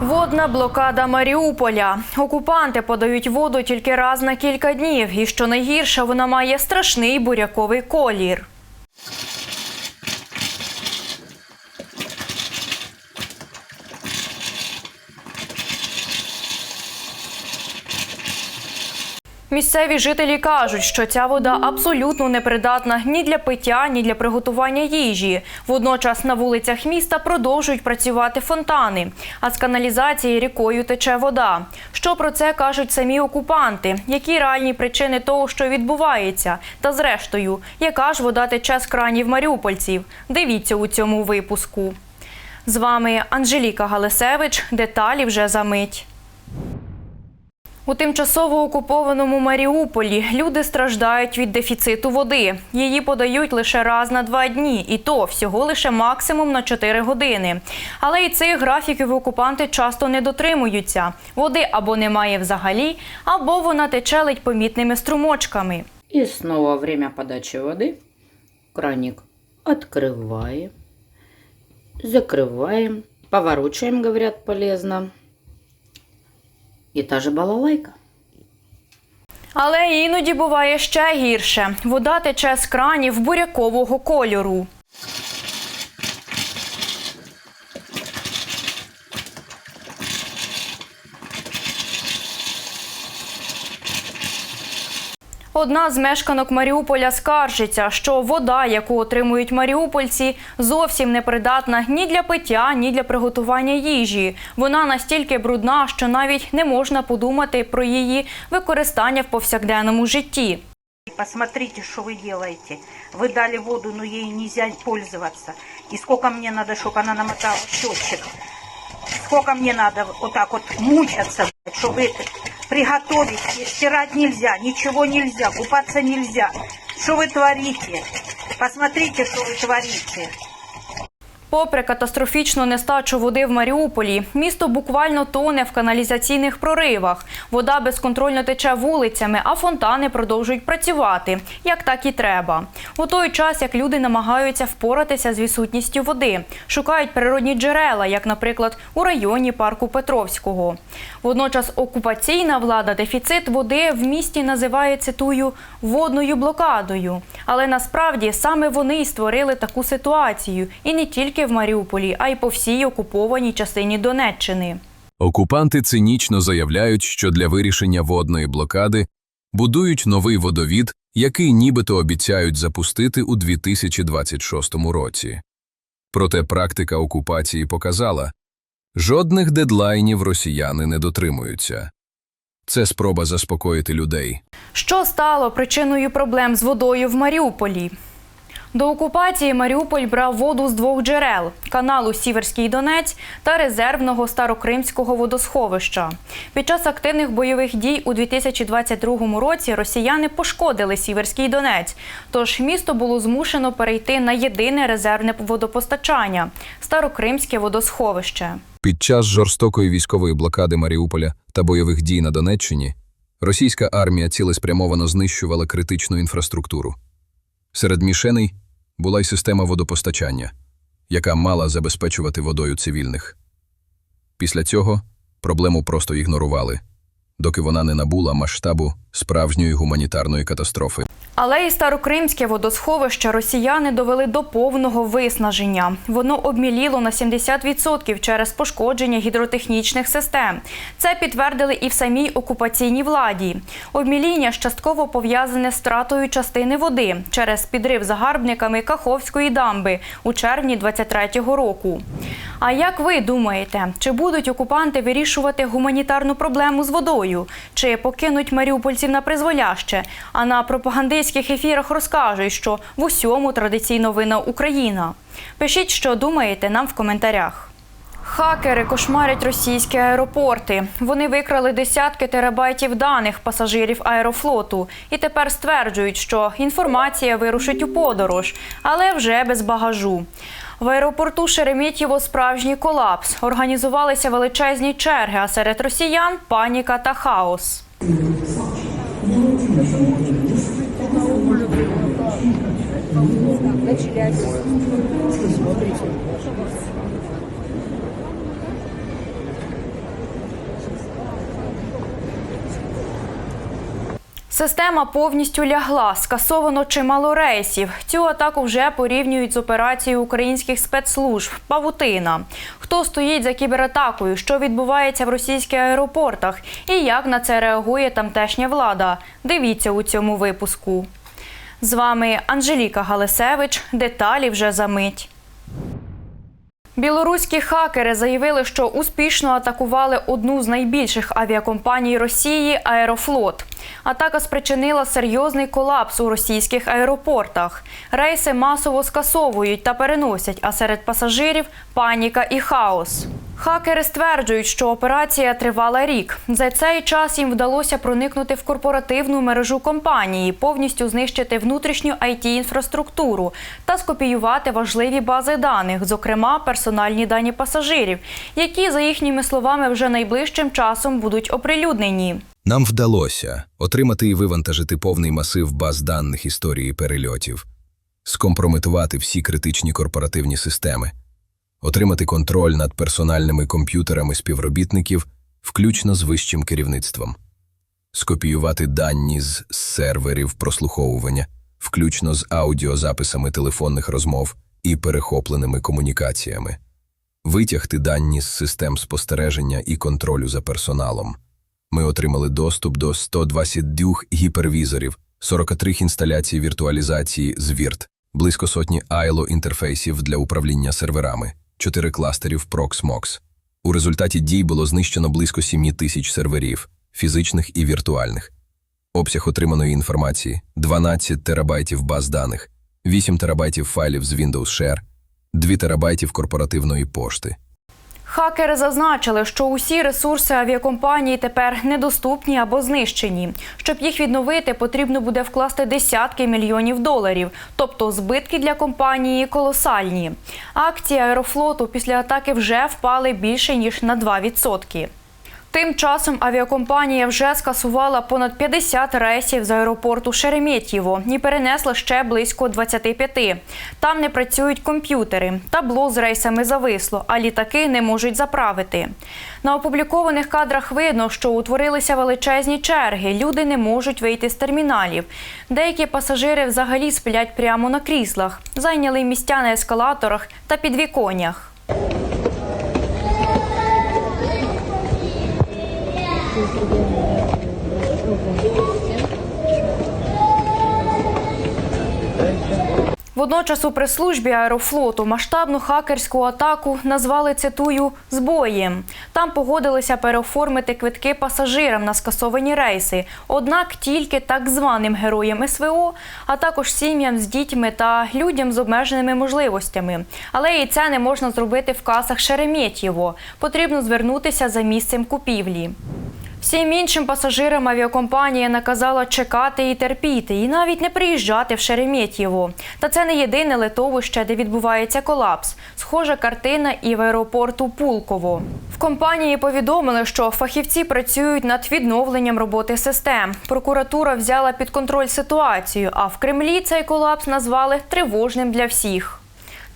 Водна блокада Маріуполя. Окупанти подають воду тільки раз на кілька днів, і що найгірше, вона має страшний буряковий колір. Місцеві жителі кажуть, що ця вода абсолютно непридатна ні для пиття, ні для приготування їжі. Водночас на вулицях міста продовжують працювати фонтани, а з каналізації рікою тече вода. Що про це кажуть самі окупанти? Які реальні причини того, що відбувається? Та зрештою, яка ж вода тече з кранів маріупольців? Дивіться у цьому випуску. З вами Анжеліка Галисевич. Деталі вже за мить. У тимчасово окупованому Маріуполі люди страждають від дефіциту води. Її подають лише раз на два дні, і то всього лише максимум на 4 години. Але і цих графіків окупанти часто не дотримуються. Води або немає взагалі, або вона тече ледь помітними струмочками. И снова время подачи воды. Краник открываем, закрываем, поворачиваем, говорят, полезно. И та же балалайка. Але іноді буває ще гірше. Вода тече з кранів бурякового кольору. Одна з мешканок Маріуполя скаржиться, що вода, яку отримують маріупольці, зовсім не придатна ні для пиття, ні для приготування їжі. Вона настільки брудна, що навіть не можна подумати про її використання в повсякденному житті. Посмотрите, что вы делаете. Вы дали воду, но ей нельзя пользоваться. И сколько мне надо, чтобы она намотала счетчик. Сколько мне надо вот так вот мучаться, блядь, чтобы это приготовить. Стирать нельзя, ничего нельзя, купаться нельзя. Что вы творите? Посмотрите, что вы творите. Попри катастрофічну нестачу води в Маріуполі, місто буквально тоне в каналізаційних проривах. Вода безконтрольно тече вулицями, а фонтани продовжують працювати, як так і треба. У той час, як люди намагаються впоратися з відсутністю води, шукають природні джерела, як, наприклад, у районі парку Петровського. Водночас окупаційна влада дефіцит води в місті називає цитую водною блокадою. Але насправді саме вони й створили таку ситуацію, і не тільки в Маріуполі, а й по всій окупованій частині Донеччини. Окупанти цинічно заявляють, що для вирішення водної блокади будують новий водовід, який нібито обіцяють запустити у 2026 році. Проте практика окупації показала, жодних дедлайнів росіяни не дотримуються. Це спроба заспокоїти людей. Що стало причиною проблем з водою в Маріуполі? До окупації Маріуполь брав воду з двох джерел каналу Сіверський Донець та резервного старокримського водосховища. Під час активних бойових дій у 2022 році росіяни пошкодили Сіверський Донець, тож місто було змушено перейти на єдине резервне водопостачання старокримське водосховище. Під час жорстокої військової блокади Маріуполя та бойових дій на Донеччині російська армія цілеспрямовано знищувала критичну інфраструктуру. Серед мішеней була й система водопостачання, яка мала забезпечувати водою цивільних. Після цього проблему просто ігнорували, доки вона не набула масштабу справжньої гуманітарної катастрофи. Але і старокримське водосховище росіяни довели до повного виснаження. Воно обміліло на 70% через пошкодження гідротехнічних систем. Це підтвердили і в самій окупаційній владі. Обміління частково пов'язане з втратою частини води через підрив загарбниками Каховської дамби у червні 23-го року. А як ви думаєте, чи будуть окупанти вирішувати гуманітарну проблему з водою? Чи покинуть маріупольців на призволяще? А на пропагандистських ефірах розкажуть, що в усьому традиційно винна Україна? Пишіть, що думаєте, нам в коментарях. Хакери кошмарять російські аеропорти. Вони викрали десятки терабайтів даних пасажирів аерофлоту і тепер стверджують, що інформація вирушить у подорож, але вже без багажу. В аеропорту Шереметьєво справжній колапс. Організувалися величезні черги, а серед росіян паніка та хаос. Система повністю лягла, скасовано чимало рейсів. Цю атаку вже порівнюють з операцією українських спецслужб. Павутина. Хто стоїть за кібератакою? Що відбувається в російських аеропортах? І як на це реагує тамтешня влада? Дивіться у цьому випуску. З вами Анжеліка Галисевич. Деталі вже за мить. Білоруські хакери заявили, що успішно атакували одну з найбільших авіакомпаній Росії Аерофлот. Атака спричинила серйозний колапс у російських аеропортах. Рейси масово скасовують та переносять, а серед пасажирів паніка і хаос. Хакери стверджують, що операція тривала рік. За цей час їм вдалося проникнути в корпоративну мережу компанії, повністю знищити внутрішню it інфраструктуру та скопіювати важливі бази даних, зокрема персональні дані пасажирів, які, за їхніми словами, вже найближчим часом будуть оприлюднені. Нам вдалося отримати і вивантажити повний масив баз даних історії перельотів, скомпрометувати всі критичні корпоративні системи, отримати контроль над персональними комп'ютерами співробітників, включно з вищим керівництвом, скопіювати дані з серверів прослуховування, включно з аудіозаписами телефонних розмов і перехопленими комунікаціями, витягти дані з систем спостереження і контролю за персоналом. Ми отримали доступ до 122 гіпервізорів, 43 інсталяцій віртуалізації з вірт, близько сотні ILO інтерфейсів для управління серверами, 4 кластерів Proxmox. У результаті дій було знищено близько 7 тисяч серверів, фізичних і віртуальних. Обсяг отриманої інформації – 12 терабайтів баз даних, 8 терабайтів файлів з Windows Share, 2 терабайтів корпоративної пошти. Хакери зазначили, що усі ресурси авіакомпанії тепер недоступні або знищені. Щоб їх відновити, потрібно буде вкласти десятки мільйонів доларів, тобто збитки для компанії колосальні. Акції аерофлоту після атаки вже впали більше ніж на 2%. Тим часом авіакомпанія вже скасувала понад 50 рейсів з аеропорту Шереметьєво і перенесла ще близько 25. Там не працюють комп'ютери. Табло з рейсами зависло, а літаки не можуть заправити. На опублікованих кадрах видно, що утворилися величезні черги. Люди не можуть вийти з терміналів. Деякі пасажири взагалі сплять прямо на кріслах, зайняли місця на ескалаторах та підвіконнях. Водночас у прес-службі аерофлоту масштабну хакерську атаку назвали цитую збоєм. Там погодилися переоформити квитки пасажирам на скасовані рейси, однак тільки так званим героям СВО, а також сім'ям з дітьми та людям з обмеженими можливостями. Але і це не можна зробити в касах Шереметьєво. Потрібно звернутися за місцем купівлі. Всім іншим пасажирам авіакомпанія наказала чекати і терпіти, і навіть не приїжджати в Шереметьєво. Та це не єдине литовище, де відбувається колапс. Схожа картина і в аеропорту Пулково. В компанії повідомили, що фахівці працюють над відновленням роботи систем. Прокуратура взяла під контроль ситуацію, а в Кремлі цей колапс назвали тривожним для всіх.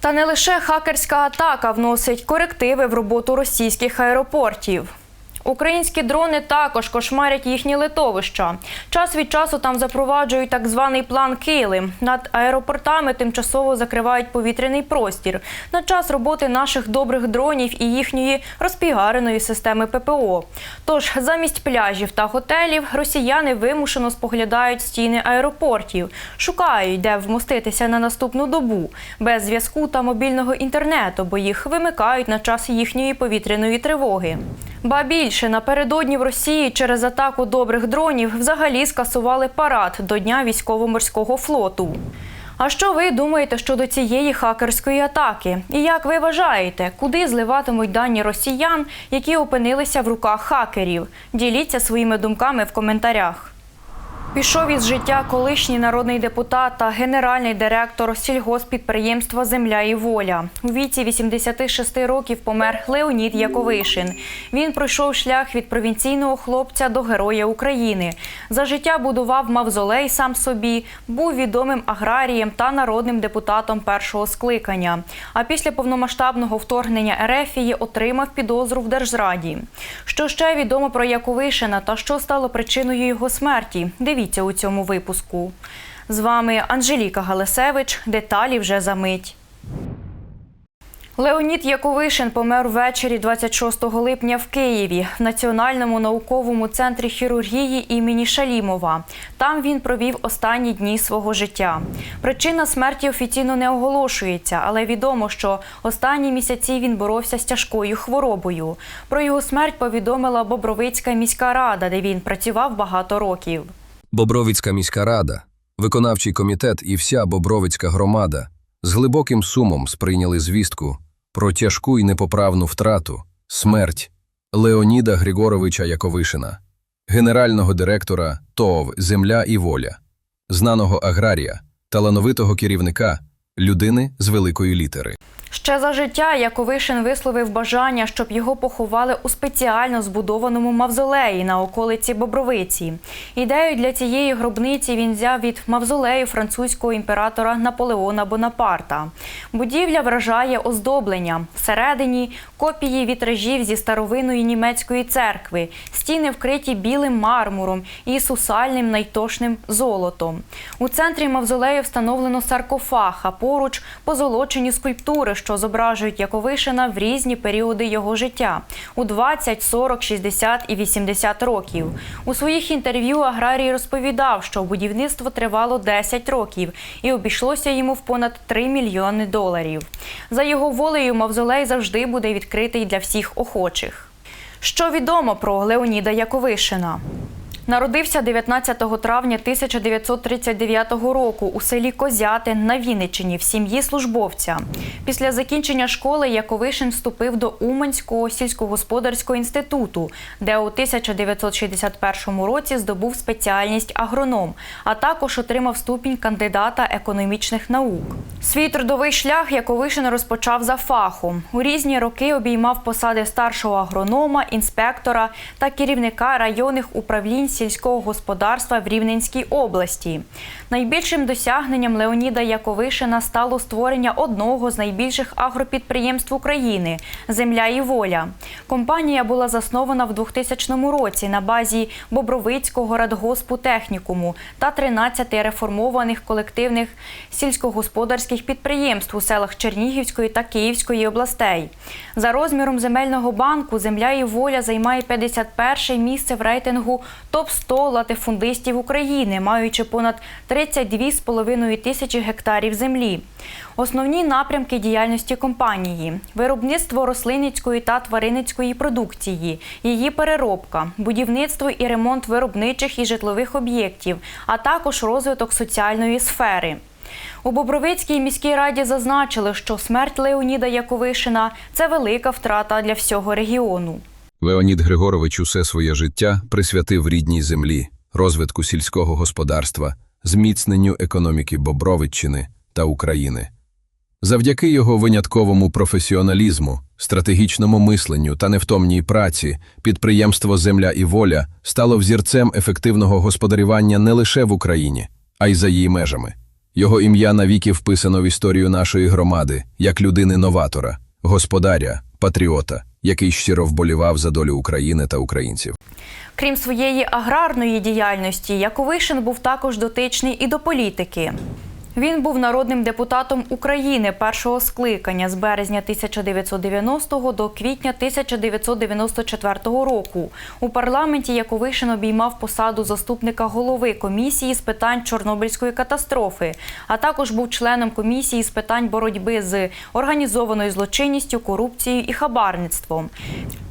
Та не лише хакерська атака вносить корективи в роботу російських аеропортів. Українські дрони також кошмарять їхні литовища. Час від часу там запроваджують так званий план Кили. Над аеропортами тимчасово закривають повітряний простір на час роботи наших добрих дронів і їхньої розпігареної системи ППО. Тож замість пляжів та готелів росіяни вимушено споглядають стіни аеропортів, шукають, де вмоститися на наступну добу, без зв'язку та мобільного інтернету, бо їх вимикають на час їхньої повітряної тривоги. Ба більше напередодні в Росії через атаку добрих дронів взагалі скасували парад до Дня військово-морського флоту. А що ви думаєте щодо цієї хакерської атаки? І як ви вважаєте, куди зливатимуть дані росіян, які опинилися в руках хакерів? Діліться своїми думками в коментарях. Пішов із життя колишній народний депутат та генеральний директор сільгоспідприємства Земля і воля. У віці 86 років помер Леонід Яковишин. Він пройшов шлях від провінційного хлопця до Героя України. За життя будував мавзолей сам собі, був відомим аграрієм та народним депутатом першого скликання. А після повномасштабного вторгнення Ерефії отримав підозру в держзраді. Що ще відомо про Яковишина та що стало причиною його смерті? Дивіться Дивіться у цьому випуску. З вами Анжеліка Галасевич. Деталі вже за мить. Леонід Яковишин помер ввечері 26 липня в Києві в Національному науковому центрі хірургії імені Шалімова. Там він провів останні дні свого життя. Причина смерті офіційно не оголошується, але відомо, що останні місяці він боровся з тяжкою хворобою. Про його смерть повідомила Бобровицька міська рада, де він працював багато років. Бобровицька міська рада, виконавчий комітет і вся Бобровицька громада з глибоким сумом сприйняли звістку про тяжку і непоправну втрату, смерть Леоніда Григоровича Яковишина, генерального директора ТОВ Земля і воля, знаного аграрія, талановитого керівника, людини з великої літери. Ще за життя Яковишин висловив бажання, щоб його поховали у спеціально збудованому мавзолеї на околиці Бобровиці. Ідею для цієї гробниці він взяв від мавзолею французького імператора Наполеона Бонапарта. Будівля вражає оздобленням. Всередині копії вітражів зі старовинної німецької церкви, стіни вкриті білим мармуром і сусальним найтошним золотом. У центрі мавзолею встановлено саркофаг, а поруч позолочені скульптури, що зображують Яковишина в різні періоди його життя у 20, 40, 60 і 80 років. У своїх інтерв'ю аграрій розповідав, що будівництво тривало 10 років і обійшлося йому в понад 3 мільйони доларів. За його волею мавзолей завжди буде відкритий для всіх охочих. Що відомо про Леоніда Яковишина? Народився 19 травня 1939 року у селі Козятин на Вінниччині в сім'ї службовця. Після закінчення школи Яковишин вступив до Уманського сільськогосподарського інституту, де у 1961 році здобув спеціальність агроном, а також отримав ступінь кандидата економічних наук. Свій трудовий шлях Яковишин розпочав за фахом. У різні роки обіймав посади старшого агронома, інспектора та керівника районних управлінь сільського господарства в Рівненській області. Найбільшим досягненням Леоніда Яковишина стало створення одного з найбільших агропідприємств України Земля і воля. Компанія була заснована в 2000 році на базі Бобровицького радгоспу технікуму та 13 реформованих колективних сільськогосподарських підприємств у селах Чернігівської та Київської областей. За розміром земельного банку Земля і воля займає 51 місце в рейтингу топ-100 латифундистів України, маючи понад 32,5 тисячі гектарів землі. Основні напрямки діяльності компанії: виробництво рослинницької та тваринницької продукції, її переробка, будівництво і ремонт виробничих і житлових об'єктів, а також розвиток соціальної сфери. У Бобровицькій міській раді зазначили, що смерть Леоніда Яковишина це велика втрата для всього регіону. Леонід Григорович усе своє життя присвятив рідній землі, розвитку сільського господарства, зміцненню економіки Бобровиччини та України. Завдяки його винятковому професіоналізму, стратегічному мисленню та невтомній праці підприємство Земля і воля стало взірцем ефективного господарювання не лише в Україні, а й за її межами. Його ім'я навіки вписано в історію нашої громади як людини-новатора, господаря, патріота, який щиро вболівав за долю України та українців. Крім своєї аграрної діяльності, Яковишин був також дотичний і до політики. Він був народним депутатом України першого скликання з березня 1990 до квітня 1994 року. У парламенті Яковишин обіймав посаду заступника голови комісії з питань Чорнобильської катастрофи, а також був членом комісії з питань боротьби з організованою злочинністю, корупцією і хабарництвом.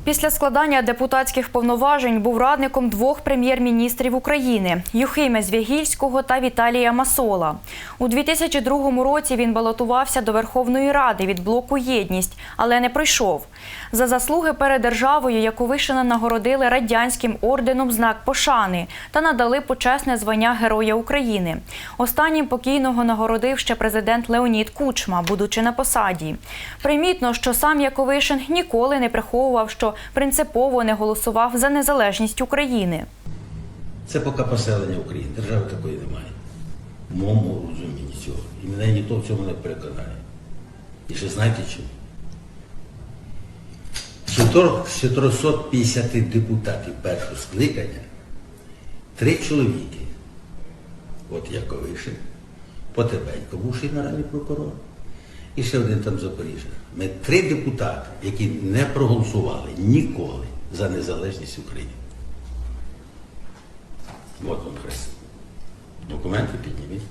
Після складання депутатських повноважень був радником двох прем'єр-міністрів України Юхиме Звягільського та Віталія Масола. У 2002 році він балотувався до Верховної Ради від блоку Єдність, але не пройшов. За заслуги перед державою Яковишина нагородили радянським орденом знак пошани та надали почесне звання Героя України. Останнім покійного нагородив ще президент Леонід Кучма, будучи на посаді. Примітно, що сам Яковишин ніколи не приховував, що принципово не голосував за незалежність України. Це поки поселення України. Держави такої немає. В моєму розумінні цього. І мене ніхто в цьому не переконає. І ще знаєте чому? З 450 депутатів першого скликання три чоловіки от Яковишин, Потебенько, бувший генеральний прокурор, і ще один там Запоріжжя. Ми три депутати, які не проголосували ніколи за незалежність України. От вам хрест. Документи підніміть.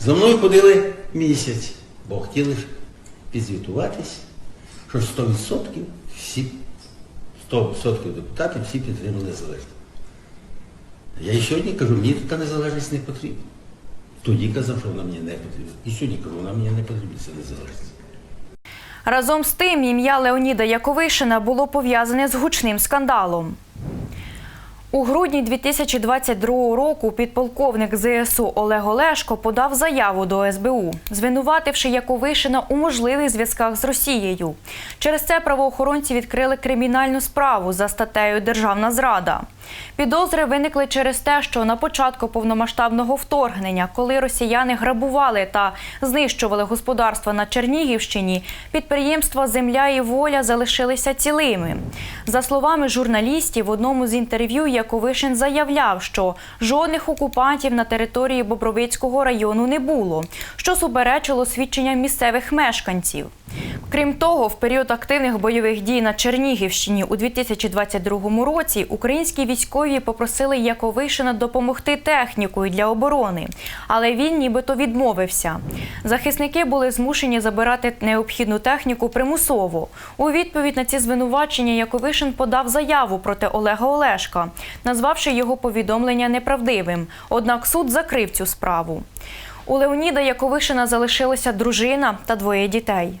За мною ходили місяць, бо хотіли ж підзвітуватись, що 100% всі 100% депутатів всі підтримали незалежність. Я і сьогодні кажу, мені така незалежність не потрібна. Тоді казав, що вона мені не потрібна. І сьогодні кажу, вона мені не потрібна, це незалежність. Разом з тим, ім'я Леоніда Яковишина було пов'язане з гучним скандалом. У грудні 2022 року підполковник ЗСУ Олег Олешко подав заяву до СБУ, звинувативши Яковишина у можливих зв'язках з Росією. Через це правоохоронці відкрили кримінальну справу за статтею Державна зрада. Підозри виникли через те, що на початку повномасштабного вторгнення, коли росіяни грабували та знищували господарства на Чернігівщині, підприємства Земля і воля залишилися цілими. За словами журналістів, в одному з інтерв'ю Яковишин заявляв, що жодних окупантів на території Бобровицького району не було, що суперечило свідченням місцевих мешканців. Крім того, в період активних бойових дій на Чернігівщині у 2022 році українські військові попросили Яковишина допомогти технікою для оборони, але він нібито відмовився. Захисники були змушені забирати необхідну техніку примусово. У відповідь на ці звинувачення Яковишин подав заяву проти Олега Олешка, назвавши його повідомлення неправдивим. Однак суд закрив цю справу. У Леоніда Яковишина залишилася дружина та двоє дітей.